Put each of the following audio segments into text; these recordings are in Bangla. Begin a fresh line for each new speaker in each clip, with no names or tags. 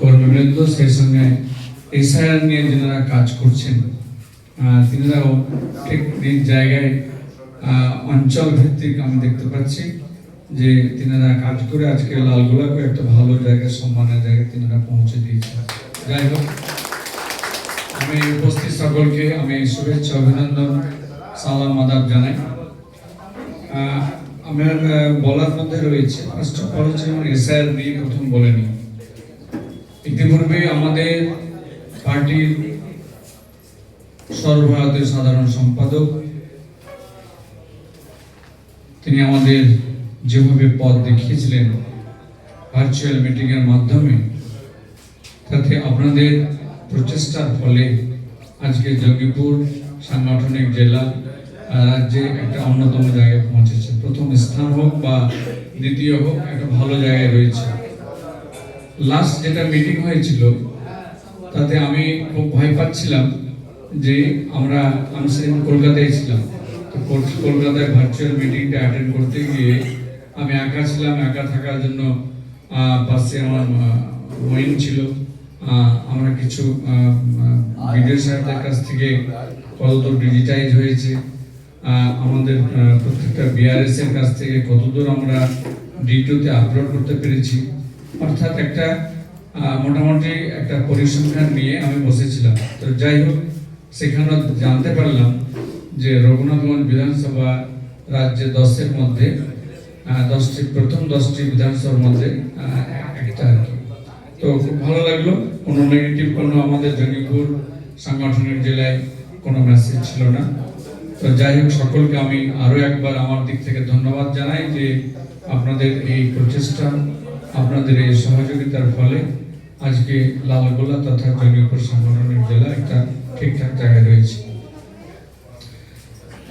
কর্মীবৃন্দ সেই সঙ্গে এসআইআর নিয়ে যারা কাজ করছেন তিনারাও ঠিক নিজ জায়গায় অঞ্চল ভিত্তিক আমি দেখতে পাচ্ছি যে তিনারা কাজ করে আজকে লালগোলাকে একটা ভালো জায়গায়, সম্মানের জায়গায় তিনারা পৌঁছে দিয়েছেন যাই হোক, আমি উপস্থিত সকলকে আমি শুভেচ্ছা, অভিনন্দন, সালাম, আদাব জানাই। আমার বলার মধ্যে রয়েছে ফার্স্ট অফ অল হচ্ছে এসআইআর নিয়ে প্রথম বলে নিই। ইতিপূর্বে আমাদের পার্টির সর্বভারতীয় সাধারণ সম্পাদক, তিনি আমাদের যেভাবে পথ দেখিয়েছিলেন ভার্চুয়াল মিটিং এর মাধ্যমে, তাতে আপনাদের প্রচেষ্টার ফলে আজকে জঙ্গিপুর, সাংগঠনিক জেলা রাজ্যে একটা অন্যতম জায়গায় পৌঁছেছে। প্রথম স্থান হোক বা দ্বিতীয় হোক, একটা ভালো জায়গায় রয়েছে। লাস্ট যেটা মিটিং হয়েছিল তাতে আমি খুব ভয় পাচ্ছিলাম যে আমরা আমি সেদিন কলকাতায় ছিলাম। তো কল- কলকাতায় ভার্চুয়াল মিটিংটা অ্যাটেন্ড করতে গিয়ে আমি একা ছিলাম একা থাকার জন্য পাশে আমার মইন ছিল। আমরা কিছু ভিডিও সাহেবদের কাছ থেকে কতদূর ডিজিটাইজ হয়েছে। আমাদের প্রত্যেকটা বিআরএস এর কাছ থেকে কতদূর আমরা ডিটোতে আপলোড করতে পেরেছি। অর্থাৎ একটা মোটামুটি একটা পরিসংখ্যান নিয়ে আমি বসেছিলাম। তো যাই হোক, সেখানে জানতে পারলাম যে রঘুনাথগঞ্জ বিধানসভা রাজ্যে দশের মধ্যে দশটি, প্রথম দশটি বিধানসভার মধ্যে একটা আর কি। তো খুব ভালো লাগল, কোনো নেগেটিভ কোনো আমাদের জঙ্গিপুর সাংগঠনিক জেলায় কোনো মেসেজ ছিল না। তো যাই হোক, সকলকে আমি আরও একবার আমার দিক থেকে ধন্যবাদ জানাই যে আপনাদের এই প্রচেষ্টা আপনাদের এই সহযোগিতার ফলে আজকে লালগোলা তথা জঙ্গিপুর সাংগঠনিক জেলা একটা ঠিকঠাক জায়গায় রয়েছে।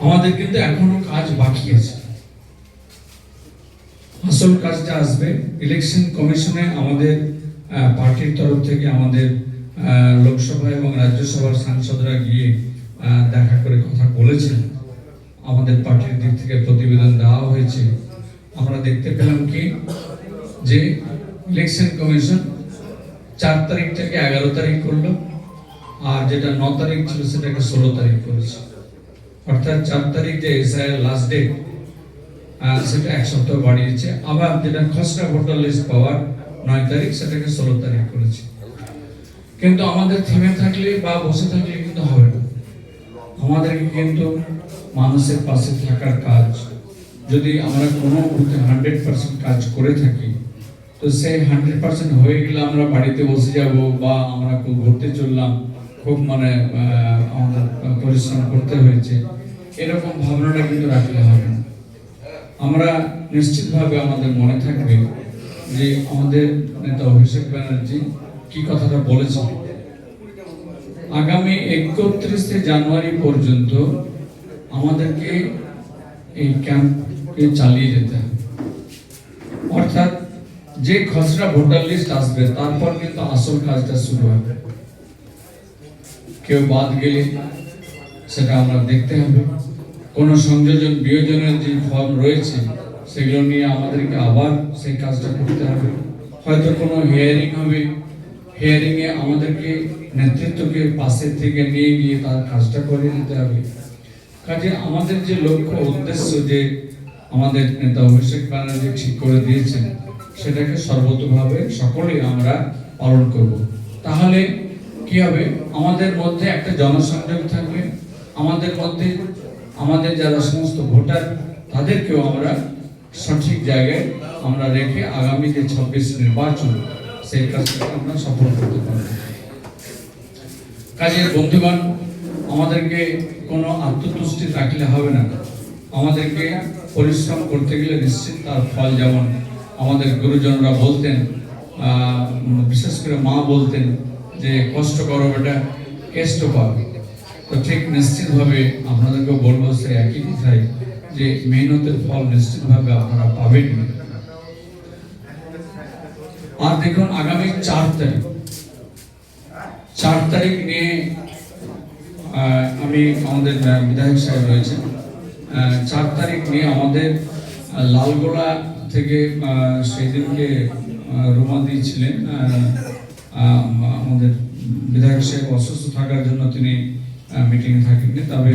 আমাদের কিন্তু এখনও কাজ বাকি আছে। আসল কাজটা আসবে ইলেকশন কমিশনে আমাদের পার্টির তরফ থেকে আমাদের লোকসভা এবং রাজ্যসভার সাংসদরা গিয়ে দেখা করে কথা বলেছেন। আমাদের পার্টির দিক থেকে প্রতিবেদন দেওয়া হয়েছে। আমরা দেখতে পেলাম কি যে ইলেকশন কমিশন চার তারিখটাকে এগারো তারিখ করল, আর যেটা ন তারিখ ছিল সেটাকে ষোলো তারিখ করেছে। অর্থাৎ চার তারিখ যে এসআইয়ের লাস্ট ডেট সেটা এক সপ্তাহ বাড়িয়েছে। আবার যেটা খসড়া ভোটার লিস্ট পাওয়ার নয় তারিখ, সেটাকে ষোলো তারিখ করেছে। কিন্তু আমাদের থেমে থাকলে বা বসে থাকলে কিন্তু হবে না। আমাদেরকে কিন্তু মানুষের পাশে থাকার কাজ, যদি আমরা কোনো হান্ড্রেড পার্সেন্ট কাজ করে থাকি তো সেই হান্ড্রেড পার্সেন্ট হয়ে গেলে আমরা বাড়িতে বসে যাব বা আমরা খুব ঘুরতে চললাম, খুব মানে আমাদের পরিশ্রম করতে হয়েছে। এরকম ভাবনাটা কিন্তু রাখলে হবে না। আমরা নিশ্চিতভাবে আমাদের মনে থাকবে যে আমাদের নেতা অভিষেক ব্যানার্জি কি কথাটা বলেছেন। আগামী একত্রিশে জানুয়ারি পর্যন্ত আমাদেরকে এই ক্যাম্পকে চালিয়ে যেতে হবে। যে খসড়া ভোটার লিস্ট আসবে, তারপর কিন্তু আসল কাজটা শুরু হবে। কেউ বাদ গেলে সেটা আমরা দেখতে হবে। কোন সংযোজন বিয়োজনের যে ফর্ম রয়েছে, সেগুলো নিয়ে আমাদেরকে আবার সেই কাজটা করতে হবে। হয়তো কোনো হিয়ারিং হবে। হিয়ারিং এ আমাদেরকে নেতৃত্বকে পাশে থেকে নিয়ে গিয়ে তার কাজটা করে দিতে হবে। কাজে আমাদের যে লক্ষ্য, উদ্দেশ্য যে আমাদের নেতা অভিষেক ব্যানার্জি ঠিক করে দিয়েছেন সেটাকে সর্বতভাবে সকলেই আমরা পালন করব। তাহলে কি হবে? আমাদের মধ্যে একটা জনসংযোগ থাকবে। আমাদের মধ্যে, আমাদের যারা সমস্ত ভোটার, তাদেরকেও আমরা সঠিক জায়গায় আমরা রেখে আগামী যে ছাব্বিশ নির্বাচন, সেই কাজটাকে আমরা সফল করতে পারব। কাজের বন্ধুগণ, আমাদেরকে কোনো আত্মতুষ্টি রাখলে হবে না। আমাদেরকে পরিশ্রম করতে গেলে নিশ্চিত তার ফল যেমন আমাদের গুরুজনরা বলতেন বিশেষ করে মা বলতেন যে কষ্ট করো বেটা, কেষ্ট পাবে। তো ঠিক নিশ্চিতভাবে আপনাদেরকে বলব সে একই কথাই যে মেহনতের ফল নিশ্চিতভাবে আপনারা পাবেন। আর দেখুন, আগামী চার তারিখ চার তারিখ নিয়ে আমি আমাদের বিধায়ক সাহেব রয়েছেন। চার তারিখ নিয়ে আমাদের লালগোলা থেকে আহ, সেই দিনকে আহ, রুমা দিয়েছিলেন আমাদের বিধায়ক সাহেব অসুস্থ থাকার জন্য তিনি মিটিংয়ে থাকেননি। তবে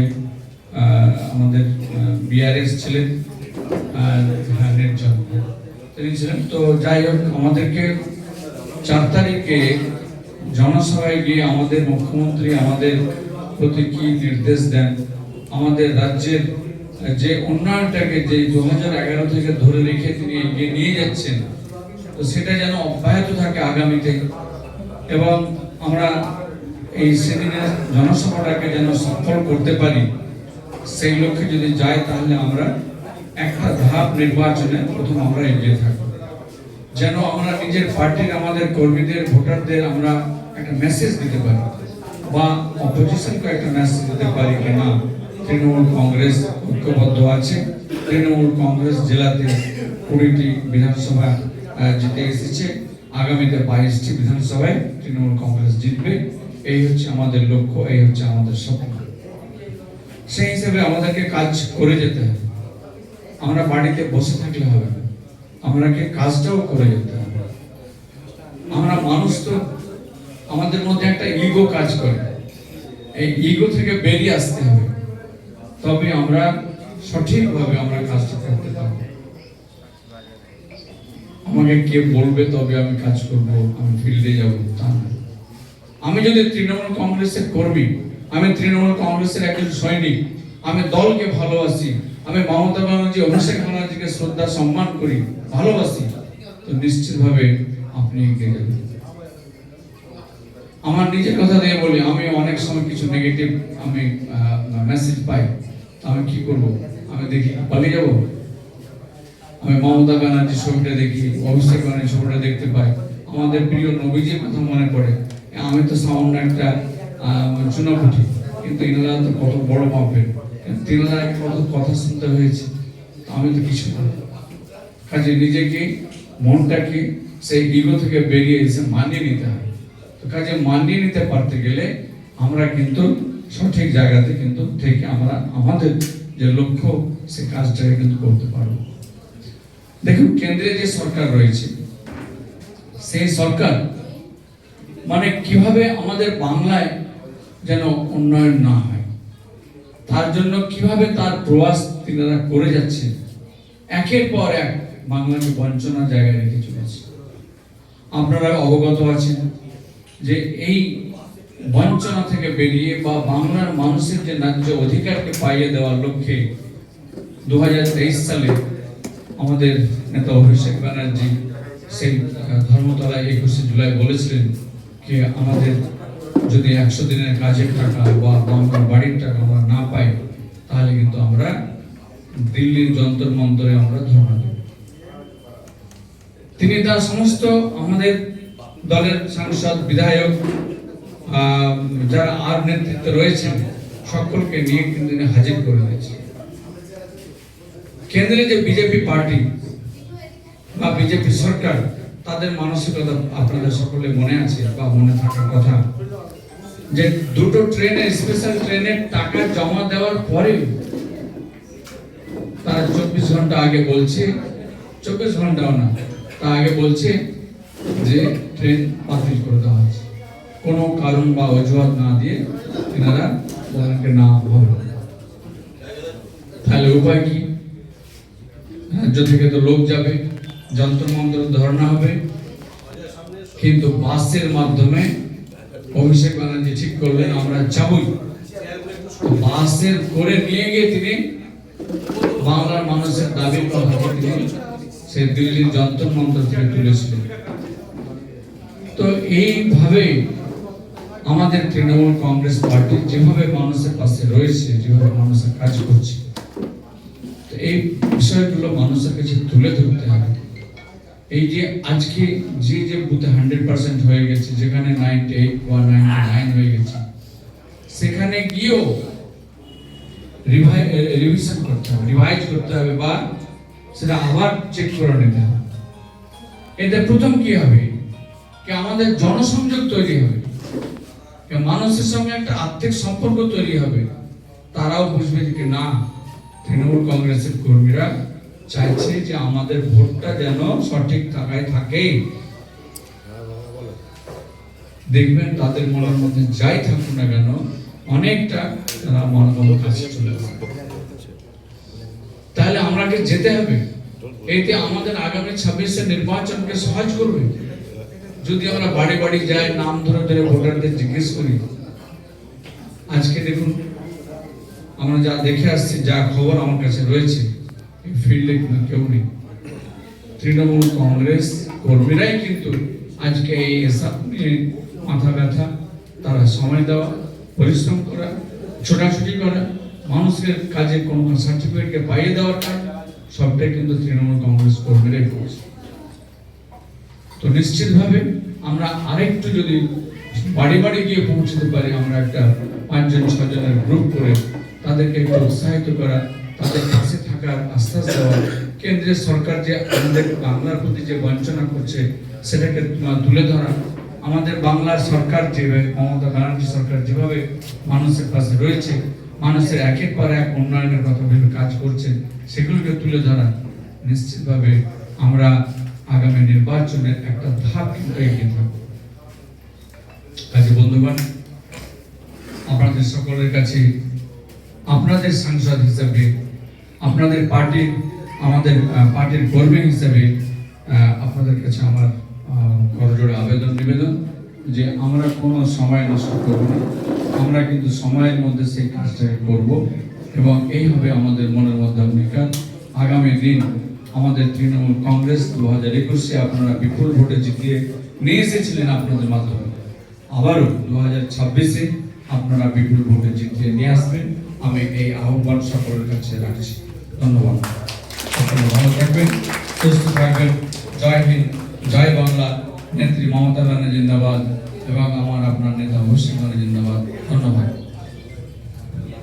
আমাদের বিআরএস ছিলেন হ্যাঁ, তিনি ছিলেন। তো যাই হোক আমাদেরকে চার তারিখে জনসভায় গিয়ে আমাদের মুখ্যমন্ত্রী আমাদের প্রতি কি নির্দেশ দেন আমাদের রাজ্যের যে উন্নয়নটাকে যে দু হাজার এগারো থেকে ধরে রেখে তিনি এগিয়ে নিয়ে যাচ্ছেন, তো সেটা যেন অব্যাহত থাকে আগামীতে। এবং আমরা এই সেদিনের জনসভাটাকে যেন সফল করতে পারি, সেই লক্ষ্যে যদি যাই, তাহলে আমরা একটা ধাপ নির্বাচনে প্রথম আমরা এগিয়ে থাকব। যেন আমরা নিজের পার্টির, আমাদের কর্মীদের, ভোটারদের আমরা একটা মেসেজ দিতে পারি, বা অপোজিশনকে একটা মেসেজ দিতে পারি কি না তৃণমূল কংগ্রেস ঐক্যবদ্ধ আছে। তৃণমূল কংগ্রেস জেলাতে কুড়িটি বিধানসভা জিতে এসেছে। আগামীতে বাইশটি বিধানসভায় তৃণমূল কংগ্রেস জিতবে। এই হচ্ছে আমাদের লক্ষ্য, এই হচ্ছে আমাদের স্বপ্ন। সেই হিসেবে আমাদেরকে কাজ করে যেতে হবে। আমরা বাড়িতে বসে থাকলে হবে না। আমাকে কাজটাও করে যেতে হবে। আমরা মানুষ তো, আমাদের মধ্যে একটা ইগো কাজ করে। এই ইগো থেকে বেরিয়ে আসতে হবে। তবে আমরা সঠিকভাবে আমরা কাজটা করতে পারব। আমাকে কে বলবে তবে আমি কাজ করব, আমি ফিল্ডে যাব, তা আমি যদি তৃণমূল কংগ্রেসের কর্মী, আমি তৃণমূল কংগ্রেসের একজন সৈনিক, আমি দলকে ভালোবাসি, আমি মমতা ব্যানার্জি, অভিষেক ব্যানার্জিকে শ্রদ্ধা, সম্মান করি, ভালোবাসি, তো নিশ্চিতভাবে আপনি আমার নিজের কথা দিয়ে বলি, আমি অনেক সময় কিছু নেগেটিভ আমি মেসেজ পাই। আমি কি করব? আমি দেখি, পালিয়ে যাব? আমি মমতা ব্যানার্জি ছবিটা দেখি, অভিষেক ব্যানার্জি ছবিটা দেখতে পাই। আমাদের প্রিয় নবীজির কথা মনে পড়ে আমি তো সামান্য একটা চুনাপুটি কিন্তু ইনারা তো কত বড় মাপের তিনারা কত কথা শুনতে হয়েছে, আমি তো কিছু না। কাজে নিজেকে, মনটাকে সেই ইগো থেকে বেরিয়ে এসে মানিয়ে নিতে হবে। তো কাজে মানিয়ে নিতে পারতে গেলে আমরা কিন্তু সঠিক জায়গাতে কিন্তু থেকে আমরা, আমাদের যে লক্ষ্য, সে কাজটাকে কিন্তু করতে পারব। দেখুন, কেন্দ্রে যে সরকার রয়েছে, সেই সরকার মানে কীভাবে আমাদের বাংলায় যেন উন্নয়ন না হয়, তার জন্য কীভাবে তার প্রয়াস তিনারা করে যাচ্ছে, একের পর এক বাংলাকে বঞ্চনার জায়গায় রেখে চলেছে। আপনারা অবগত আছেন যে এই বঞ্চনা থেকে বেরিয়ে বা বাংলার মানুষের যে ন্যায্য অধিকারকে পাইয়ে দেওয়ার লক্ষ্যে দু সালে আমাদের নেতা অভিষেক ব্যানার্জি সেই ধর্মতলায় একুশে জুলাই বলেছিলেন যে আমাদের যদি একশো দিনের কাজের টাকা বা বাংলার বাড়ির টাকা আমরা না পাই, তাহলে কিন্তু আমরা দিল্লির যন্তর মন্তরে আমরা ধর্ণা দেব। তিনি তার সমস্ত আমাদের দলের সাংসদ, বিধায়ক যারা আর নেতৃত্বে রয়েছেন, সকলকে নিয়ে কিন্তু হাজির করে দিয়েছেন। কেন্দ্রে যে বিজেপি পার্টি বা বিজেপি সরকার, তাদের মানসিকতা আপনাদের সকলে মনে আছে বা মনে থাকার কথা। যে দুটো ট্রেনে স্পেশাল ট্রেনের টাকা জমা দেওয়ার পরে তারা চব্বিশ ঘণ্টা আগে বলছে, চব্বিশ ঘন্টাও না, তা আগে বলছে যে ট্রেন বাতিল করে দেওয়া হচ্ছে কোনো কারণ বা অজুহাত না দিয়ে তেনারা বলেন না হবে তাহলে উপায় কি? রাজ্য থেকে তো লোক যাবে যন্ত্র মন্ত্র ধর্ণা হবে। কিন্তু বাসের মাধ্যমে অভিষেক ব্যানার্জি ঠিক করলেন, আমরা যাবই। বাসের করে নিয়ে গিয়ে তিনি বাংলার মানুষের দাবির কথাকে তিনি সে দিল্লির যন্ত্র মন্ত্র থেকে তুলেছিলেন। তো এইভাবে আমাদের তৃণমূল কংগ্রেস পার্টি যেভাবে মানুষের পাশে রয়েছে, যেভাবে মানুষের কাজ করছে এই বিষয়গুলো মানুষের কাছে তুলে ধরতে হবে। এই যে আজকে যে যে বুথে হান্ড্রেড পার্সেন্ট হয়ে গেছে, যেখানে নাইনটি এইট বা নাইনটি নাইন হয়ে গেছে, সেখানে গিয়েও রিভিশন করতে হবে রিভাইজ করতে হবে বা সেটা আবার চেক করে নিতে হবে। এতে প্রথম কি হবে? কি আমাদের জনসংযোগ তৈরি হবে? মানুষের সঙ্গে একটা আর্থিক সম্পর্ক তৈরি হবে, তারাও বুঝবে যে না, তৃণমূল কংগ্রেসের কর্মীরা চাইছে যে আমাদের ভোটটা যেন সঠিক টাকায় থাকে। দেখবেন তাদের মনের মধ্যে যাই থাকুক না কেন, অনেকটা তারা মনোবল কাছে চলে তাহলে আমাকে যেতে হবে। এতে আমাদের আগামী ছাব্বিশে নির্বাচনকে সহজ করবে। যদি আমরা বাড়ি বাড়ি যাই, নাম ধরে ধরে ভোটারদের জিজ্ঞেস করি, আজকে দেখুন, আমরা যা দেখে আসছি, যা খবর আমার কাছে রয়েছে ফিল্ডে কিন্তু কেউ নেই। তৃণমূল কংগ্রেস কর্মীরাই কিন্তু আজকে এই এসব নিয়ে মাথা ব্যথা, তারা সময় দেওয়া, পরিশ্রম করা, ছোটাছুটি করা, মানুষের কাজে কোনো সার্টিফিকেটকে পাইয়ে দেওয়ার কাজ, সবটাই কিন্তু তৃণমূল কংগ্রেস কর্মীরাই করছে। তো নিশ্চিতভাবে আমরা আরেকটু যদি বাড়ি বাড়ি গিয়ে পৌঁছতে পারি, আমরা একটা পাঁচজন, ছজনের গ্রুপ করে তাদেরকে একটু উৎসাহিত করা, তাদের পাশে থাকার আশ্বাস দেওয়া, কেন্দ্রের সরকার যে আমাদের বাংলার প্রতি যে বঞ্চনা করছে, সেটাকে তুলে ধরা। আমাদের বাংলার সরকার যেভাবে, মমতা ব্যানার্জি সরকার যেভাবে মানুষের পাশে রয়েছে, মানুষের একের পর এক উন্নয়নের কথা ভেবে কাজ করছে, সেগুলোকে তুলে ধরা, নিশ্চিতভাবে আমরা আগামী নির্বাচনের একটা ধাপ কিন্তু এগিয়ে কাজে বন্ধুগণ, আপনাদের সকলের কাছে, আপনাদের সাংসদ হিসাবে, আপনাদের পার্টির, আমাদের পার্টির কর্মী হিসাবে আপনাদের কাছে আমার করজোড়ে আবেদন, নিবেদন যে আমরা কোনো সময় নষ্ট করব না। আমরা কিন্তু সময়ের মধ্যে সেই কাজটাকে করব এবং এই হবে আমাদের মনের মধ্যে অঙ্গীকার আগামী দিন আমাদের তৃণমূল কংগ্রেস দু হাজার একুশে আপনারা বিপুল ভোটে জিতিয়ে নিয়ে এসেছিলেন আপনাদের মাধ্যমে। আবারও দু হাজার ছাব্বিশে আপনারা বিপুল ভোটে জিতিয়ে নিয়ে আসবেন। আমি এই আহ্বান সকলের কাছে রাখছি। ধন্যবাদ। আপনারা ভালো থাকবেন, সুস্থ থাকবেন। জয় হিন্দ, জয় বাংলা। নেত্রী মমতা ব্যানার্জি জিন্দাবাদ এবং আমার আপনার নেতা মুর্শিদ জিন্দাবাদ। ধন্যবাদ।